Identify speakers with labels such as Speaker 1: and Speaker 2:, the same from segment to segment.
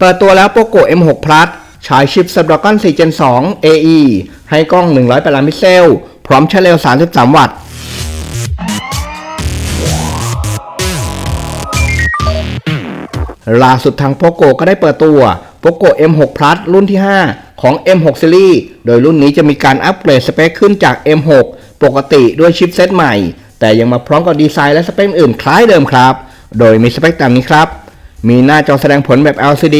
Speaker 1: เปิดตัวแล้ว POCO M6 Plus ฉายชิป Snapdragon 4 Gen 2 AE ให้กล้อง 108ล้านพิกเซล พร้อมใช้เร็ว33 วัตต์ ล่าสุดทาง POCO ก็ได้เปิดตัว POCO M6 Plus รุ่นที่ 5 ของ M6 Series โดยรุ่นนี้จะมีการอัปเกรดสเปคขึ้นจาก M6 ปกติด้วยชิปเซตใหม่ แต่ยังมาพร้อมกับดีไซน์และสเปคอื่นคล้ายเดิมครับ โดยมีสเปคตามนี้ครับ มีหน้าจอแสดงผลแบบ LCD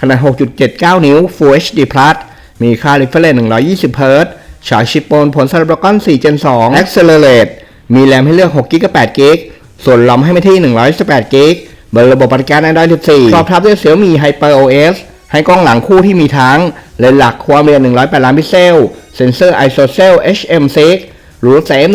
Speaker 1: ขนาด 6.79 นิ้ว Full HD Plus มีค่า refresh 120 Hz ฉายชิปโปนผล Snapdragon 4 Gen 2 Accelerate มีแรมให้เลือก 6 g b 8 g b ส่วนลอมให้ไมาที่118 g b บนระบบปฏิการ Android 14 รอบทับด้วย Xiaomi Hyper OS ให้กล้องหลังคู่ที่มีทั้งเลนส์หลักความเร็ว 108 ล้านพิกเซล เซนเซอร์ ISOCELL HM6 รูทเซฟ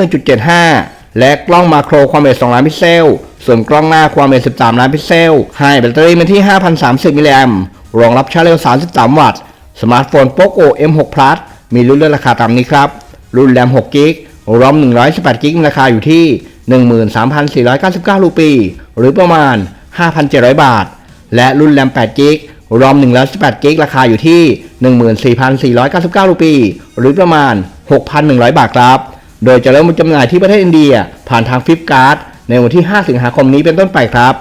Speaker 1: 1.75 และกล้องมาโครความเร็ว 2 ล้านพิกเซล ส่วนกล้องหน้าความเร็ว 13 ล้านพิกเซล ให้แบตเตอรี่มาที่ 5,030 มิลลิแอมป์รองรับชาร์จเร็ว 33 วัตต์ สมาร์ทโฟน POCO M6 Plus มีรุ่นเลือกราคาตามนี้ครับ รุ่นแรม6กิกรอม118กิกราคาอยู่ที่ 13,499 รูปี หรือประมาณ 5,700 บาท และรุ่นแรม8กิกรอม118กิกราคาอยู่ที่ 14,499 รูปี หรือประมาณ 6,100 บาทครับ โดยจะเริ่มจำหน่ายที่ประเทศอินเดีย ผ่านทางฟลิปการ์ด ในวันที่ 5 สิงหาคมนี้เป็นต้นไปครับ